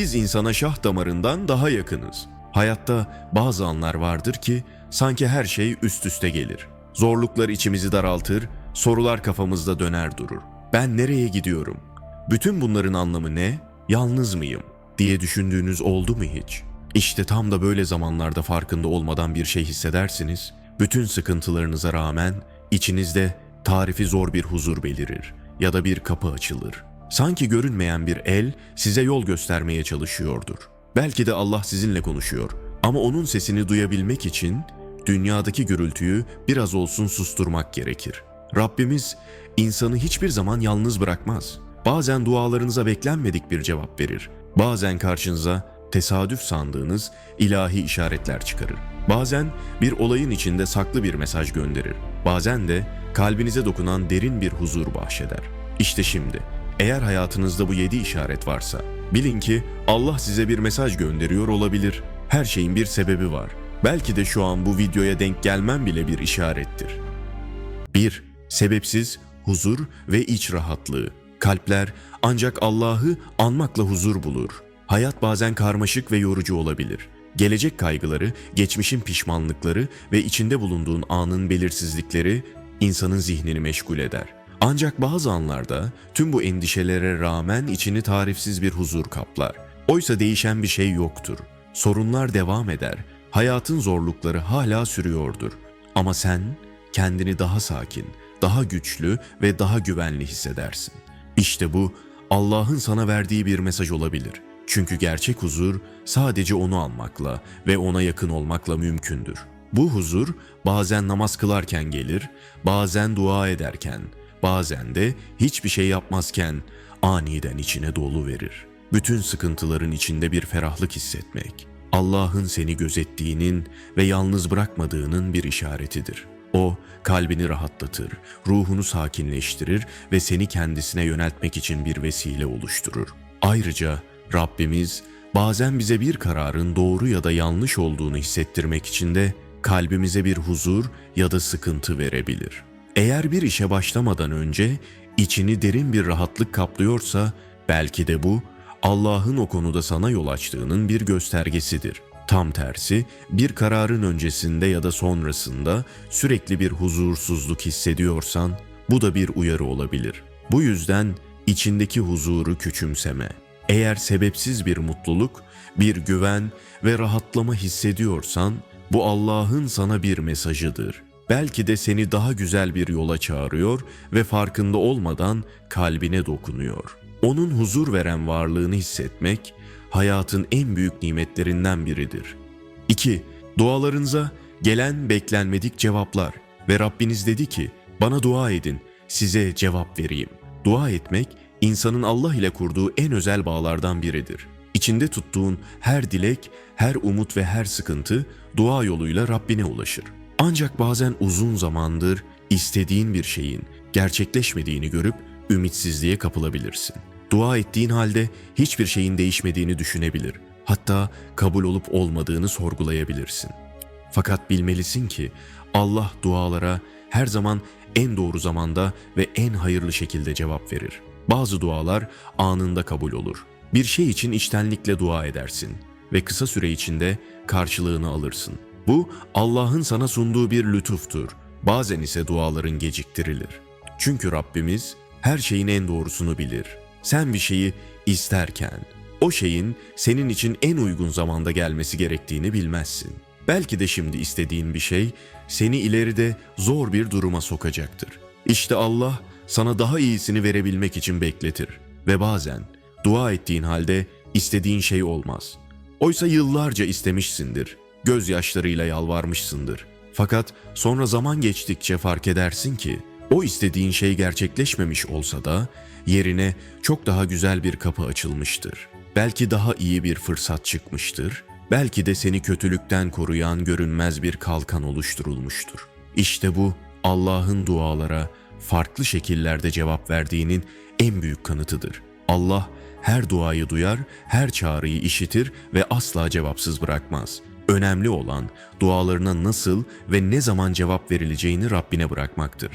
Biz insana şah damarından daha yakınız. Hayatta bazı anlar vardır ki sanki her şey üst üste gelir. Zorluklar içimizi daraltır, sorular kafamızda döner durur. Ben nereye gidiyorum? Bütün bunların anlamı ne? Yalnız mıyım? diye düşündüğünüz oldu mu hiç? İşte tam da böyle zamanlarda farkında olmadan bir şey hissedersiniz. Bütün sıkıntılarınıza rağmen içinizde tarifi zor bir huzur belirir ya da bir kapı açılır. Sanki görünmeyen bir el size yol göstermeye çalışıyordur. Belki de Allah sizinle konuşuyor ama onun sesini duyabilmek için dünyadaki gürültüyü biraz olsun susturmak gerekir. Rabbimiz insanı hiçbir zaman yalnız bırakmaz. Bazen dualarınıza beklenmedik bir cevap verir. Bazen karşınıza tesadüf sandığınız ilahi işaretler çıkarır. Bazen bir olayın içinde saklı bir mesaj gönderir. Bazen de kalbinize dokunan derin bir huzur bahşeder. İşte şimdi eğer hayatınızda bu yedi işaret varsa bilin ki Allah size bir mesaj gönderiyor olabilir. Her şeyin bir sebebi var. Belki de şu an bu videoya denk gelmem bile bir işarettir. 1. Sebepsiz huzur ve iç rahatlığı. Kalpler ancak Allah'ı anmakla huzur bulur. Hayat bazen karmaşık ve yorucu olabilir. Gelecek kaygıları, geçmişin pişmanlıkları ve içinde bulunduğun anın belirsizlikleri insanın zihnini meşgul eder. Ancak bazı anlarda tüm bu endişelere rağmen içini tarifsiz bir huzur kaplar. Oysa değişen bir şey yoktur. Sorunlar devam eder. Hayatın zorlukları hala sürüyordur. Ama sen kendini daha sakin, daha güçlü ve daha güvenli hissedersin. İşte bu Allah'ın sana verdiği bir mesaj olabilir. Çünkü gerçek huzur sadece onu almakla ve ona yakın olmakla mümkündür. Bu huzur bazen namaz kılarken gelir, bazen dua ederken, bazen de hiçbir şey yapmazken aniden içine dolu verir. Bütün sıkıntıların içinde bir ferahlık hissetmek, Allah'ın seni gözettiğinin ve yalnız bırakmadığının bir işaretidir. O kalbini rahatlatır, ruhunu sakinleştirir ve seni kendisine yöneltmek için bir vesile oluşturur. Ayrıca Rabbimiz bazen bize bir kararın doğru ya da yanlış olduğunu hissettirmek için de kalbimize bir huzur ya da sıkıntı verebilir. Eğer bir işe başlamadan önce içini derin bir rahatlık kaplıyorsa belki de bu Allah'ın o konuda sana yol açtığının bir göstergesidir. Tam tersi, bir kararın öncesinde ya da sonrasında sürekli bir huzursuzluk hissediyorsan bu da bir uyarı olabilir. Bu yüzden içindeki huzuru küçümseme. Eğer sebepsiz bir mutluluk, bir güven ve rahatlama hissediyorsan bu Allah'ın sana bir mesajıdır. Belki de seni daha güzel bir yola çağırıyor ve farkında olmadan kalbine dokunuyor. Onun huzur veren varlığını hissetmek hayatın en büyük nimetlerinden biridir. 2. Dualarınıza gelen beklenmedik cevaplar ve Rabbiniz dedi ki bana dua edin size cevap vereyim. Dua etmek insanın Allah ile kurduğu en özel bağlardan biridir. İçinde tuttuğun her dilek, her umut ve her sıkıntı dua yoluyla Rabbine ulaşır. Ancak bazen uzun zamandır istediğin bir şeyin gerçekleşmediğini görüp ümitsizliğe kapılabilirsin. Dua ettiğin halde hiçbir şeyin değişmediğini düşünebilir. Hatta kabul olup olmadığını sorgulayabilirsin. Fakat bilmelisin ki Allah dualara her zaman en doğru zamanda ve en hayırlı şekilde cevap verir. Bazı dualar anında kabul olur. Bir şey için içtenlikle dua edersin ve kısa süre içinde karşılığını alırsın. Bu Allah'ın sana sunduğu bir lütuftur. Bazen ise duaların geciktirilir. Çünkü Rabbimiz her şeyin en doğrusunu bilir. Sen bir şeyi isterken o şeyin senin için en uygun zamanda gelmesi gerektiğini bilmezsin. Belki de şimdi istediğin bir şey seni ileride zor bir duruma sokacaktır. İşte Allah sana daha iyisini verebilmek için bekletir ve bazen dua ettiğin halde istediğin şey olmaz. Oysa yıllarca istemişsindir, gözyaşlarıyla yalvarmışsındır. Fakat sonra zaman geçtikçe fark edersin ki o istediğin şey gerçekleşmemiş olsa da yerine çok daha güzel bir kapı açılmıştır. Belki daha iyi bir fırsat çıkmıştır. Belki de seni kötülükten koruyan görünmez bir kalkan oluşturulmuştur. İşte bu Allah'ın dualara farklı şekillerde cevap verdiğinin en büyük kanıtıdır. Allah her duayı duyar, her çağrıyı işitir ve asla cevapsız bırakmaz. Önemli olan dualarına nasıl ve ne zaman cevap verileceğini Rabbine bırakmaktır.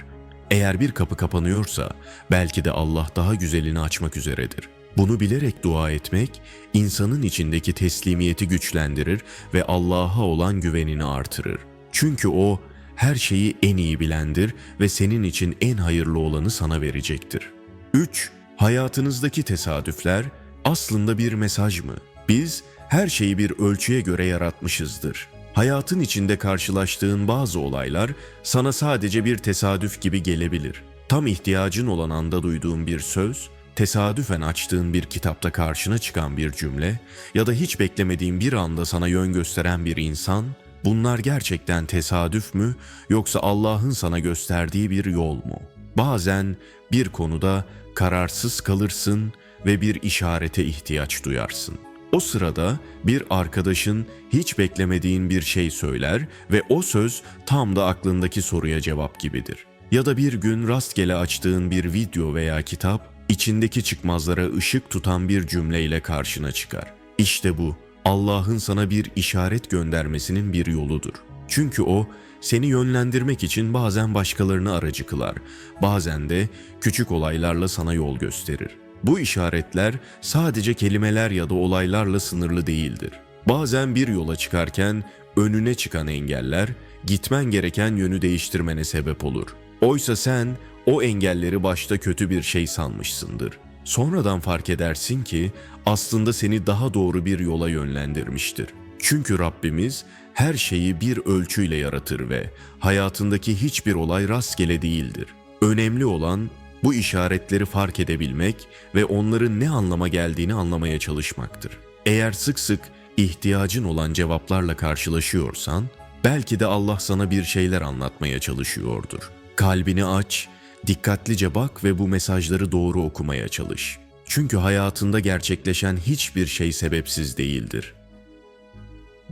Eğer bir kapı kapanıyorsa belki de Allah daha güzelini açmak üzeredir. Bunu bilerek dua etmek, insanın içindeki teslimiyeti güçlendirir ve Allah'a olan güvenini artırır. Çünkü O, her şeyi en iyi bilendir ve senin için en hayırlı olanı sana verecektir. 3. Hayatınızdaki tesadüfler aslında bir mesaj mı? Biz her şeyi bir ölçüye göre yaratmışızdır. Hayatın içinde karşılaştığın bazı olaylar sana sadece bir tesadüf gibi gelebilir. Tam ihtiyacın olan anda duyduğun bir söz, tesadüfen açtığın bir kitapta karşına çıkan bir cümle ya da hiç beklemediğin bir anda sana yön gösteren bir insan, bunlar gerçekten tesadüf mü yoksa Allah'ın sana gösterdiği bir yol mu? Bazen bir konuda kararsız kalırsın ve bir işarete ihtiyaç duyarsın. O sırada bir arkadaşın hiç beklemediğin bir şey söyler ve o söz tam da aklındaki soruya cevap gibidir. Ya da bir gün rastgele açtığın bir video veya kitap içindeki çıkmazlara ışık tutan bir cümleyle karşına çıkar. İşte bu Allah'ın sana bir işaret göndermesinin bir yoludur. Çünkü o seni yönlendirmek için bazen başkalarını aracı kılar, bazen de küçük olaylarla sana yol gösterir. Bu işaretler sadece kelimeler ya da olaylarla sınırlı değildir. Bazen bir yola çıkarken önüne çıkan engeller gitmen gereken yönü değiştirmene sebep olur. Oysa sen o engelleri başta kötü bir şey sanmışsındır. Sonradan fark edersin ki aslında seni daha doğru bir yola yönlendirmiştir. Çünkü Rabbimiz her şeyi bir ölçüyle yaratır ve hayatındaki hiçbir olay rastgele değildir. Önemli olan bu işaretleri fark edebilmek ve onların ne anlama geldiğini anlamaya çalışmaktır. Eğer sık sık ihtiyacın olan cevaplarla karşılaşıyorsan, belki de Allah sana bir şeyler anlatmaya çalışıyordur. Kalbini aç, dikkatlice bak ve bu mesajları doğru okumaya çalış. Çünkü hayatında gerçekleşen hiçbir şey sebepsiz değildir.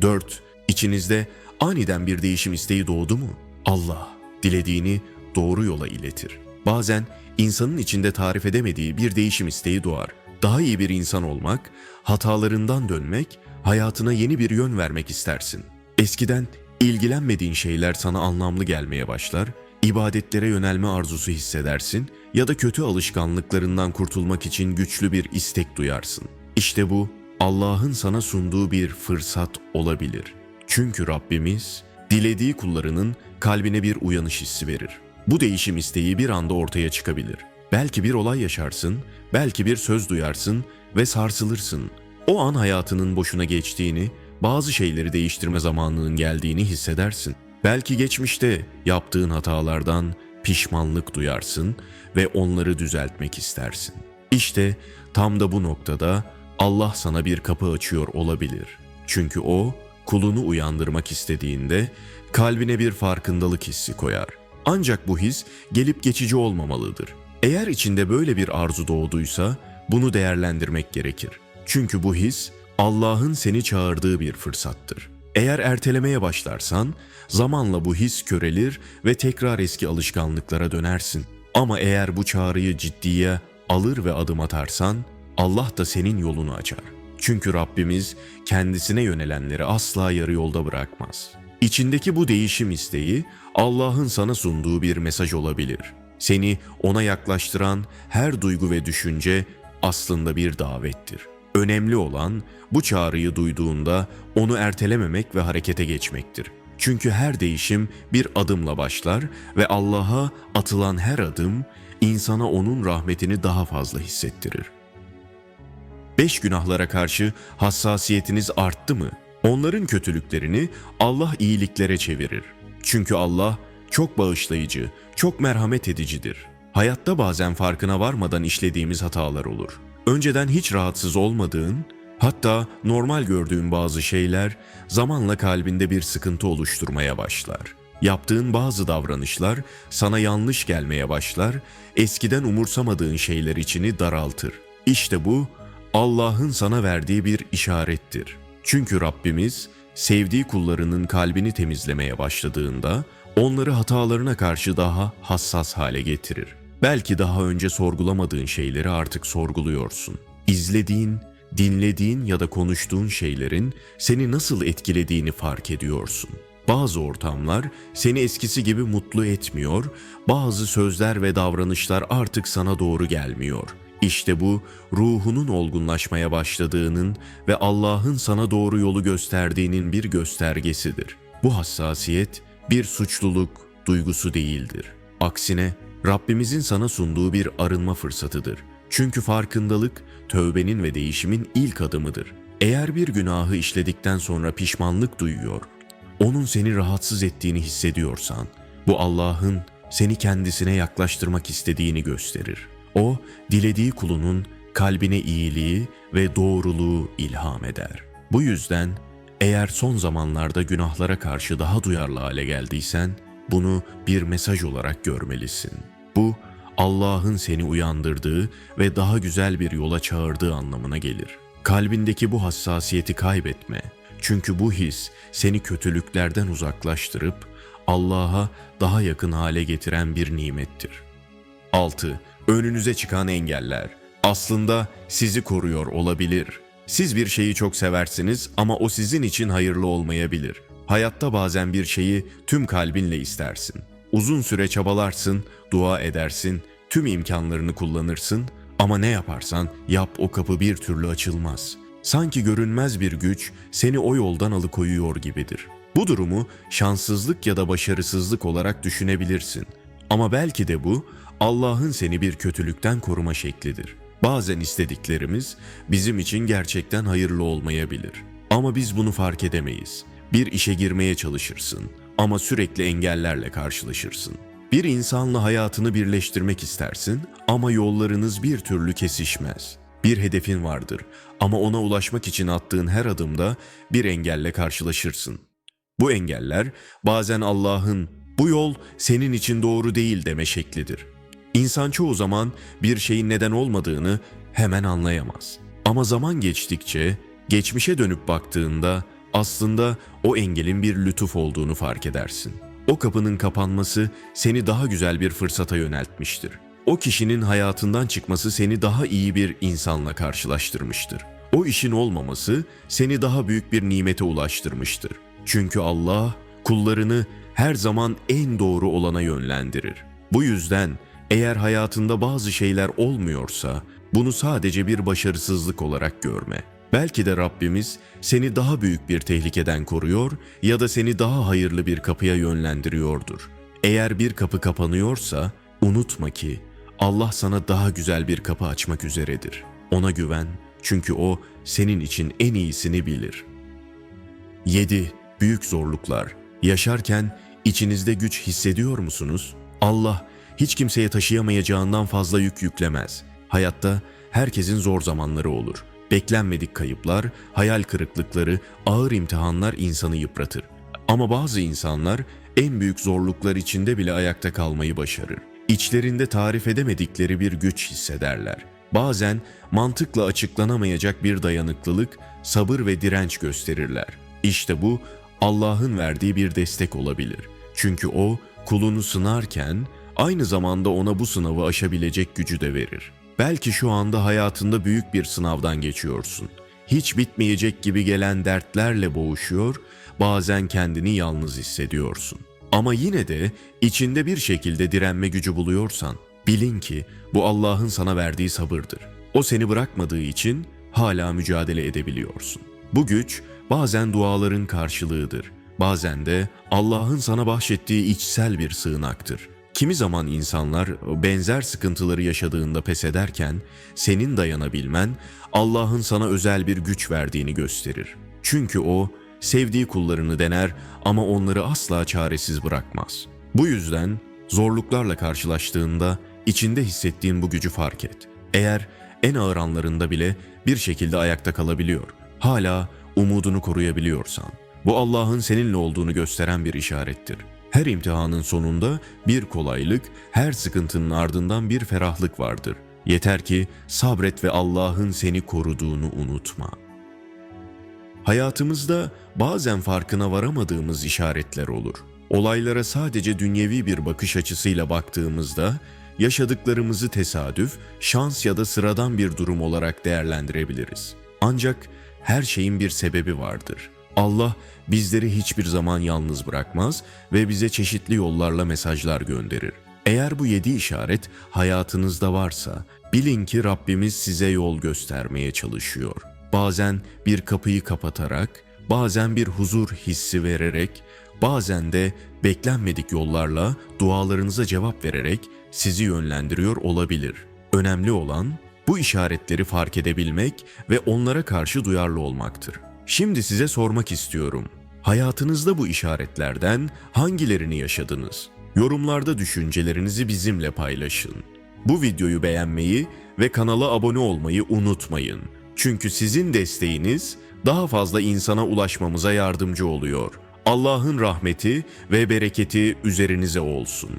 4. İçinizde aniden bir değişim isteği doğdu mu? Allah dilediğini doğru yola iletir. Bazen insanın içinde tarif edemediği bir değişim isteği doğar. Daha iyi bir insan olmak, hatalarından dönmek, hayatına yeni bir yön vermek istersin. Eskiden ilgilenmediğin şeyler sana anlamlı gelmeye başlar, ibadetlere yönelme arzusu hissedersin ya da kötü alışkanlıklarından kurtulmak için güçlü bir istek duyarsın. İşte bu Allah'ın sana sunduğu bir fırsat olabilir. Çünkü Rabbimiz dilediği kullarının kalbine bir uyanış hissi verir. Bu değişim isteği bir anda ortaya çıkabilir. Belki bir olay yaşarsın, belki bir söz duyarsın ve sarsılırsın. O an hayatının boşuna geçtiğini, bazı şeyleri değiştirme zamanının geldiğini hissedersin. Belki geçmişte yaptığın hatalardan pişmanlık duyarsın ve onları düzeltmek istersin. İşte tam da bu noktada Allah sana bir kapı açıyor olabilir. Çünkü o kulunu uyandırmak istediğinde kalbine bir farkındalık hissi koyar. Ancak bu his gelip geçici olmamalıdır. Eğer içinde böyle bir arzu doğduysa bunu değerlendirmek gerekir. Çünkü bu his Allah'ın seni çağırdığı bir fırsattır. Eğer ertelemeye başlarsan zamanla bu his körelir ve tekrar eski alışkanlıklara dönersin. Ama eğer bu çağrıyı ciddiye alır ve adım atarsan Allah da senin yolunu açar. Çünkü Rabbimiz kendisine yönelenleri asla yarı yolda bırakmaz. İçindeki bu değişim isteği Allah'ın sana sunduğu bir mesaj olabilir. Seni ona yaklaştıran her duygu ve düşünce aslında bir davettir. Önemli olan bu çağrıyı duyduğunda onu ertelememek ve harekete geçmektir. Çünkü her değişim bir adımla başlar ve Allah'a atılan her adım insana onun rahmetini daha fazla hissettirir. Beş günahlara karşı hassasiyetiniz arttı mı? Onların kötülüklerini Allah iyiliklere çevirir. Çünkü Allah çok bağışlayıcı, çok merhamet edicidir. Hayatta bazen farkına varmadan işlediğimiz hatalar olur. Önceden hiç rahatsız olmadığın, hatta normal gördüğün bazı şeyler zamanla kalbinde bir sıkıntı oluşturmaya başlar. Yaptığın bazı davranışlar sana yanlış gelmeye başlar, eskiden umursamadığın şeyler içini daraltır. İşte bu Allah'ın sana verdiği bir işarettir. Çünkü Rabbimiz sevdiği kullarının kalbini temizlemeye başladığında onları hatalarına karşı daha hassas hale getirir. Belki daha önce sorgulamadığın şeyleri artık sorguluyorsun. İzlediğin, dinlediğin ya da konuştuğun şeylerin seni nasıl etkilediğini fark ediyorsun. Bazı ortamlar seni eskisi gibi mutlu etmiyor, bazı sözler ve davranışlar artık sana doğru gelmiyor. İşte bu ruhunun olgunlaşmaya başladığının ve Allah'ın sana doğru yolu gösterdiğinin bir göstergesidir. Bu hassasiyet bir suçluluk duygusu değildir. Aksine Rabbimizin sana sunduğu bir arınma fırsatıdır. Çünkü farkındalık tövbenin ve değişimin ilk adımıdır. Eğer bir günahı işledikten sonra pişmanlık duyuyor, onun seni rahatsız ettiğini hissediyorsan, bu Allah'ın seni kendisine yaklaştırmak istediğini gösterir. O, dilediği kulunun kalbine iyiliği ve doğruluğu ilham eder. Bu yüzden eğer son zamanlarda günahlara karşı daha duyarlı hale geldiysen, bunu bir mesaj olarak görmelisin. Bu, Allah'ın seni uyandırdığı ve daha güzel bir yola çağırdığı anlamına gelir. Kalbindeki bu hassasiyeti kaybetme. Çünkü bu his seni kötülüklerden uzaklaştırıp Allah'a daha yakın hale getiren bir nimettir. 6. Önünüze çıkan engeller. Aslında sizi koruyor olabilir. Siz bir şeyi çok seversiniz ama o sizin için hayırlı olmayabilir. Hayatta bazen bir şeyi tüm kalbinle istersin. Uzun süre çabalarsın, dua edersin, tüm imkanlarını kullanırsın ama ne yaparsan yap o kapı bir türlü açılmaz. Sanki görünmez bir güç seni o yoldan alıkoyuyor gibidir. Bu durumu şanssızlık ya da başarısızlık olarak düşünebilirsin. Ama belki de bu Allah'ın seni bir kötülükten koruma şeklidir. Bazen istediklerimiz bizim için gerçekten hayırlı olmayabilir. Ama biz bunu fark edemeyiz. Bir işe girmeye çalışırsın ama sürekli engellerle karşılaşırsın. Bir insanla hayatını birleştirmek istersin ama yollarınız bir türlü kesişmez. Bir hedefin vardır ama ona ulaşmak için attığın her adımda bir engelle karşılaşırsın. Bu engeller bazen Allah'ın bu yol senin için doğru değil deme şeklidir. İnsan çoğu zaman bir şeyin neden olmadığını hemen anlayamaz. Ama zaman geçtikçe, geçmişe dönüp baktığında aslında o engelin bir lütuf olduğunu fark edersin. O kapının kapanması seni daha güzel bir fırsata yöneltmiştir. O kişinin hayatından çıkması seni daha iyi bir insanla karşılaştırmıştır. O işin olmaması seni daha büyük bir nimete ulaştırmıştır. Çünkü Allah kullarını her zaman en doğru olana yönlendirir. Bu yüzden eğer hayatında bazı şeyler olmuyorsa bunu sadece bir başarısızlık olarak görme. Belki de Rabbimiz seni daha büyük bir tehlikeden koruyor ya da seni daha hayırlı bir kapıya yönlendiriyordur. Eğer bir kapı kapanıyorsa unutma ki Allah sana daha güzel bir kapı açmak üzeredir. Ona güven çünkü o senin için en iyisini bilir. 7. Büyük zorluklar. Yaşarken içinizde güç hissediyor musunuz? Allah hiç kimseye taşıyamayacağından fazla yük yüklemez. Hayatta herkesin zor zamanları olur. Beklenmedik kayıplar, hayal kırıklıkları, ağır imtihanlar insanı yıpratır. Ama bazı insanlar en büyük zorluklar içinde bile ayakta kalmayı başarır. İçlerinde tarif edemedikleri bir güç hissederler. Bazen mantıkla açıklanamayacak bir dayanıklılık, sabır ve direnç gösterirler. İşte bu Allah'ın verdiği bir destek olabilir. Çünkü o kulunu sınarken aynı zamanda ona bu sınavı aşabilecek gücü de verir. Belki şu anda hayatında büyük bir sınavdan geçiyorsun. Hiç bitmeyecek gibi gelen dertlerle boğuşuyor, bazen kendini yalnız hissediyorsun. Ama yine de içinde bir şekilde direnme gücü buluyorsan, bilin ki bu Allah'ın sana verdiği sabırdır. O seni bırakmadığı için hala mücadele edebiliyorsun. Bu güç bazen duaların karşılığıdır. Bazen de Allah'ın sana bahşettiği içsel bir sığınaktır. Kimi zaman insanlar benzer sıkıntıları yaşadığında pes ederken senin dayanabilmen Allah'ın sana özel bir güç verdiğini gösterir. Çünkü o sevdiği kullarını dener ama onları asla çaresiz bırakmaz. Bu yüzden zorluklarla karşılaştığında içinde hissettiğin bu gücü fark et. Eğer en ağır anlarında bile bir şekilde ayakta kalabiliyor, hala umudunu koruyabiliyorsan, bu Allah'ın seninle olduğunu gösteren bir işarettir. Her imtihanın sonunda bir kolaylık, her sıkıntının ardından bir ferahlık vardır. Yeter ki sabret ve Allah'ın seni koruduğunu unutma. Hayatımızda bazen farkına varamadığımız işaretler olur. Olaylara sadece dünyevi bir bakış açısıyla baktığımızda yaşadıklarımızı tesadüf, şans ya da sıradan bir durum olarak değerlendirebiliriz. Ancak her şeyin bir sebebi vardır. Allah bizleri hiçbir zaman yalnız bırakmaz ve bize çeşitli yollarla mesajlar gönderir. Eğer bu yedi işaret hayatınızda varsa bilin ki Rabbimiz size yol göstermeye çalışıyor. Bazen bir kapıyı kapatarak, bazen bir huzur hissi vererek, bazen de beklenmedik yollarla dualarınıza cevap vererek sizi yönlendiriyor olabilir. Önemli olan bu işaretleri fark edebilmek ve onlara karşı duyarlı olmaktır. Şimdi size sormak istiyorum. Hayatınızda bu işaretlerden hangilerini yaşadınız? Yorumlarda düşüncelerinizi bizimle paylaşın. Bu videoyu beğenmeyi ve kanala abone olmayı unutmayın. Çünkü sizin desteğiniz daha fazla insana ulaşmamıza yardımcı oluyor. Allah'ın rahmeti ve bereketi üzerinize olsun.